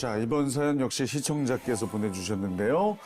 자, 이번 사연 역시 시청자께서 보내주셨는데요.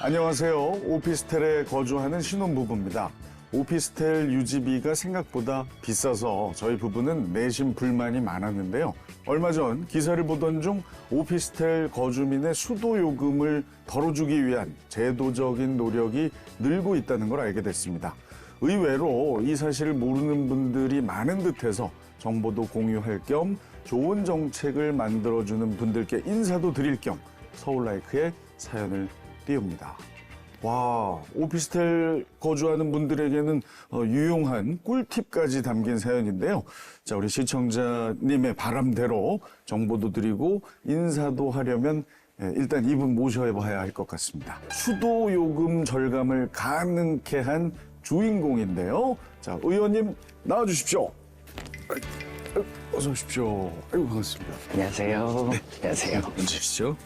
안녕하세요. 오피스텔에 거주하는 신혼부부입니다. 오피스텔 유지비가 생각보다 비싸서 저희 부부는 내심 불만이 많았는데요. 얼마 전 기사를 보던 중 오피스텔 거주민의 수도 요금을 덜어주기 위한 제도적인 노력이 늘고 있다는 걸 알게 됐습니다. 의외로 이 사실을 모르는 분들이 많은 듯해서 정보도 공유할 겸 좋은 정책을 만들어주는 분들께 인사도 드릴 겸 서울라이크의 사연을 띄웁니다. 와, 오피스텔 거주하는 분들에게는 어, 유용한 꿀팁까지 담긴 사연인데요. 자, 우리 시청자님의 바람대로 정보도 드리고 인사도 하려면 예, 일단 이분 모셔봐야 할 것 같습니다. 수도 요금 절감을 가능케 한 주인공인데요. 자, 의원님 나와 주십시오. 어서 오십시오. 아이고, 반갑습니다. 안녕하세요. 안녕하세요. 앉으시죠.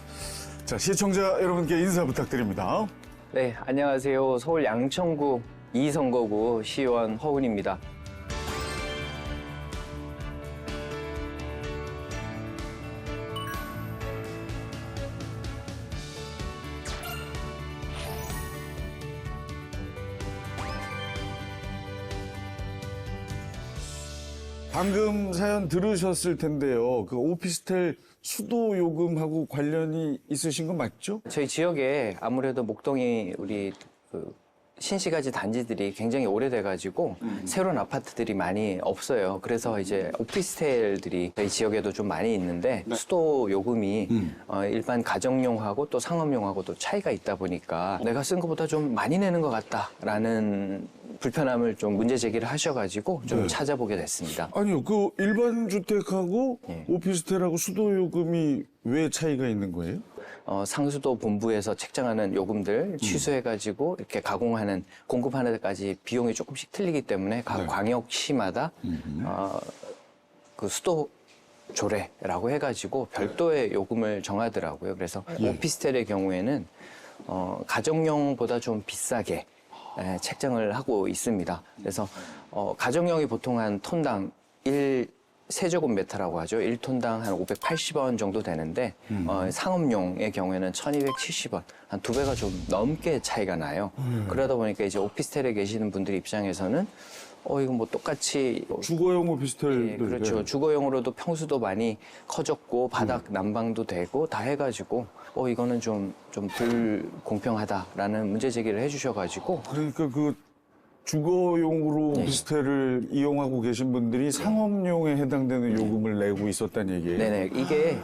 자, 시청자 여러분께 인사 부탁드립니다. 네, 안녕하세요. 서울 양천구 이선거구 시의원 허훈입니다. 방금 사연 들으셨을 텐데요. 그 오피스텔 수도 요금하고 관련이 있으신 건 맞죠? 저희 지역에 아무래도 목동이 우리 그 신시가지 단지들이 굉장히 오래돼가지고 새로운 아파트들이 많이 없어요. 그래서 이제 오피스텔들이 저희 지역에도 좀 많이 있는데 수도 요금이 어, 일반 가정용하고 또 상업용하고 또 차이가 있다 보니까 내가 쓴 것보다 좀 많이 내는 것 같다라는 불편함을 좀 문제 제기를 하셔가지고 좀 네. 찾아보게 됐습니다. 아니요. 그 일반 주택하고 예. 오피스텔하고 수도 요금이 왜 차이가 있는 거예요? 어, 상수도 본부에서 책정하는 요금들 취소해가지고 이렇게 가공하는 공급하는 데까지 비용이 조금씩 틀리기 때문에 각 네. 광역시마다 어, 그 수도 조례라고 해가지고 별도의 요금을 정하더라고요. 그래서 예. 오피스텔의 경우에는 어, 가정용보다 좀 비싸게 에, 책정을 하고 있습니다. 그래서 어, 가정용이 보통 한 톤당 1 세제곱미터라고 하죠. 1톤당 한 580원 정도 되는데 어, 상업용의 경우에는 1270원, 한 두 배가 좀 넘게 차이가 나요. 그러다 보니까 이제 오피스텔에 계시는 분들 입장에서는 어 이거 뭐 똑같이 주거용 오피스텔. 예, 그렇죠. 주거용으로도 평수도 많이 커졌고 바닥 난방도 되고 다 해가지고 어 이거는 좀 좀 불공평하다라는 문제 제기를 해주셔가지고 그러니까 그 주거용으로 네. 오피스텔을 이용하고 계신 분들이 상업용에 해당되는 요금을 내고 있었다는 얘기예요. 네네 이게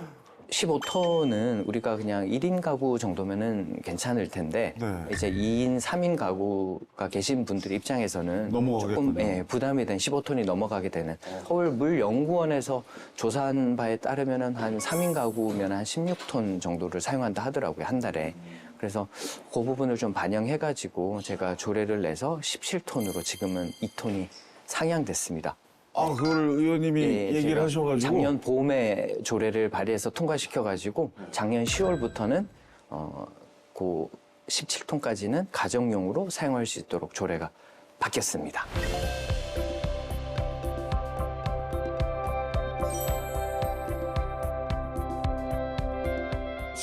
15톤은 우리가 그냥 1인 가구 정도면은 괜찮을 텐데 네. 이제 2인, 3인 가구가 계신 분들 입장에서는 넘어가겠군요. 조금 예, 부담이 된 15톤이 넘어가게 되는 서울 물연구원에서 조사한 바에 따르면은 한 3인 가구면 한 16톤 정도를 사용한다 하더라고요 한 달에 그래서 그 부분을 좀 반영해가지고 제가 조례를 내서 17톤으로 지금은 2톤이 상향됐습니다. 아, 그걸 의원님이 예, 얘기를 제가 하셔가지고. 작년 봄에 조례를 발의해서 통과시켜가지고 작년 10월부터는 어, 그 17톤까지는 가정용으로 사용할 수 있도록 조례가 바뀌었습니다.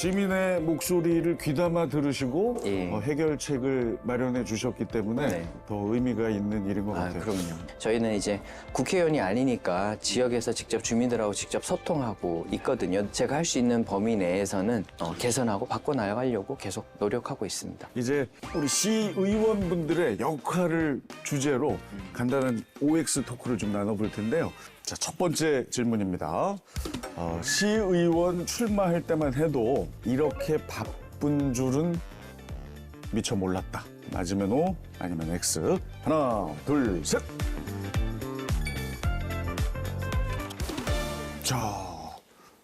시민의 목소리를 귀담아 들으시고 예. 어, 해결책을 마련해 주셨기 때문에 네. 더 의미가 있는 일인 것 아, 같아요. 그럼요. 저희는 이제 국회의원이 아니니까 지역에서 직접 주민들하고 직접 소통하고 있거든요. 제가 할 수 있는 범위 내에서는 어, 개선하고 바꿔나가려고 계속 노력하고 있습니다. 이제 우리 시의원분들의 역할을 주제로 간단한 OX 토크를 좀 나눠볼 텐데요. 자, 첫 번째 질문입니다. 어, 시의원 출마할 때만 해도 이렇게 바쁜 줄은 미처 몰랐다. 맞으면 O, 아니면 X. 하나, 둘, 셋. 자,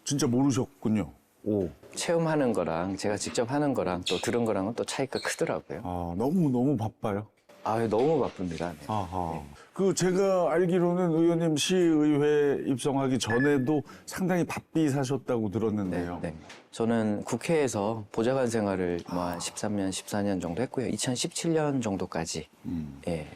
진짜 모르셨군요. 오. 체험하는 거랑 제가 직접 하는 거랑 또 들은 거랑은 또 차이가 크더라고요. 아, 너무 너무 바빠요. 아, 너무 바쁩니다. 네. 아하. 그 제가 알기로는 의원님 시의회 입성하기 전에도 상당히 바삐 사셨다고 들었는데요. 네. 저는 국회에서 보좌관 생활을 뭐한 13년, 14년 정도 했고요. 2017년 정도까지 음. 예,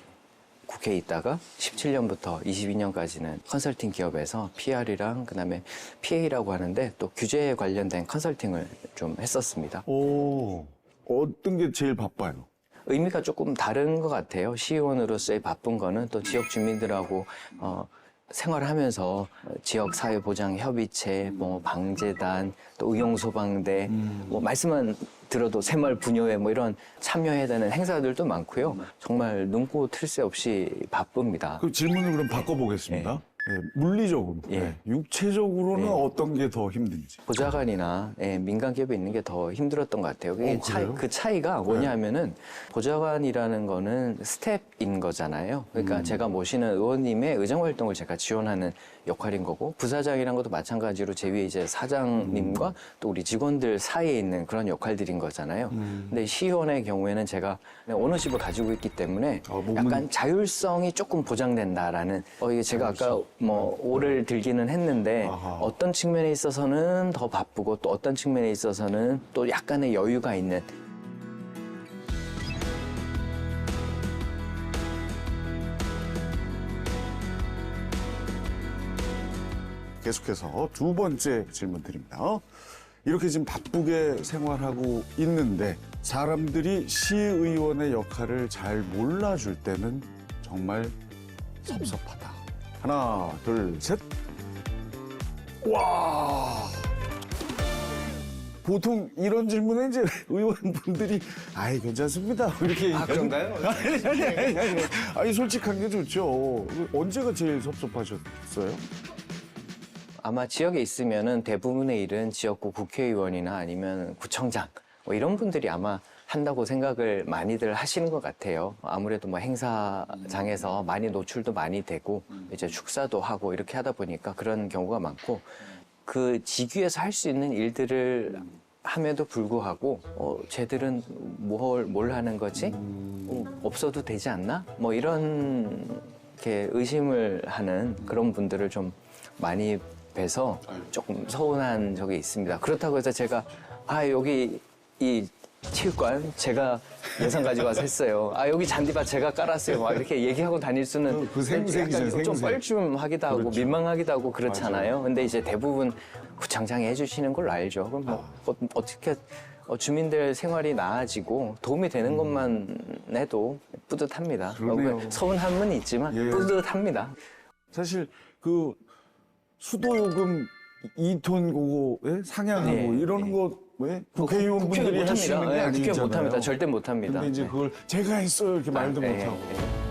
국회에 있다가 17년부터 22년까지는 컨설팅 기업에서 PR이랑 그다음에 PA라고 하는데 또 규제에 관련된 컨설팅을 좀 했었습니다. 오, 어떤 게 제일 바빠요? 의미가 조금 다른 것 같아요. 시의원으로서의 바쁜 거는 또 지역 주민들하고 어, 생활하면서 지역 사회 보장 협의체, 뭐 방재단, 또 의용 소방대, 뭐 말씀만 들어도 새마을 분여회 뭐 이런 참여해야 되는 행사들도 많고요. 정말 눈코 틀 새 없이 바쁩니다. 그 질문을 그럼 바꿔보겠습니다. 예, 물리적으로, 예. 예, 육체적으로는 예. 어떤 게 더 힘든지. 보좌관이나 예, 민간 기업에 있는 게 더 힘들었던 것 같아요. 그게 어, 차이? 그 차이가 뭐냐면은 보좌관이라는 거는 스텝인 거잖아요. 그러니까 음. 제가 모시는 의원님의 의정 활동을 제가 지원하는 역할인 거고 부사장이란 것도 마찬가지로 제 위에 이제 사장님과 음. 또 우리 직원들 사이에 있는 그런 역할들인 거잖아요. 음. 근데 시의원의 경우에는 제가 오너십을 가지고 있기 때문에 아, 몸은- 약간 자율성이 조금 보장된다라는 어 이게 제가 아까 뭐 오를 들기는 했는데 아하. 어떤 측면에 있어서는 더 바쁘고 또 어떤 측면에 있어서는 또 약간의 여유가 있는 계속해서 두 번째 질문 드립니다. 이렇게 지금 바쁘게 생활하고 있는데 사람들이 시의원의 역할을 잘 몰라줄 때는 정말 섭섭하다. 하나, 둘, 셋. 와. 보통 이런 질문에 이제 의원분들이 아이 괜찮습니다 이렇게 아, 그런가요? 아니 아니 아니 아니 아니 솔직한 게 좋죠 언제가 제일 섭섭하셨어요? 아마 지역에 있으면은 대부분의 일은 지역구 국회의원이나 아니면 구청장 뭐 이런 분들이 아마 한다고 생각을 많이들 하시는 것 같아요. 아무래도 뭐 행사장에서 많이 노출도 많이 되고 이제 축사도 하고 이렇게 하다 보니까 그런 경우가 많고 그 직위에서 할 수 있는 일들을 함에도 불구하고 어, 쟤들은 뭘, 뭘 하는 거지? 어, 없어도 되지 않나? 뭐 이런 이렇게 의심을 하는 그런 분들을 좀 많이 뵈서 조금 서운한 적이 있습니다. 그렇다고 해서 제가 아 여기 이 체육관 제가 예산 가지고 와서 했어요. 아 여기 잔디밭 제가 깔았어요. 막 이렇게 얘기하고 다닐 수는 그- 그 생색이죠, 약간 좀. 뻘쭘하기도 하고 그렇죠. 민망하기도 하고 그렇잖아요. 근데 이제 대부분 구청장이 해주시는 걸로 알죠. 그럼 뭐 어, 어떻게 어, 주민들 생활이 나아지고 도움이 되는 것만 해도 뿌듯합니다. 음. 그러네요. 어, 서운함은 있지만 예. 뿌듯합니다. 사실 그 수도요금 2톤 그거 예? 상향하고 네. 이러는 거 왜? 국회의원분들이 국회는 할수 있는 게. 예, 아니잖아요. 국회 못합니다. 절대 못합니다. 근데 이제 네. 그걸 제가 했어요 이렇게 말도 아, 예, 못하고 예.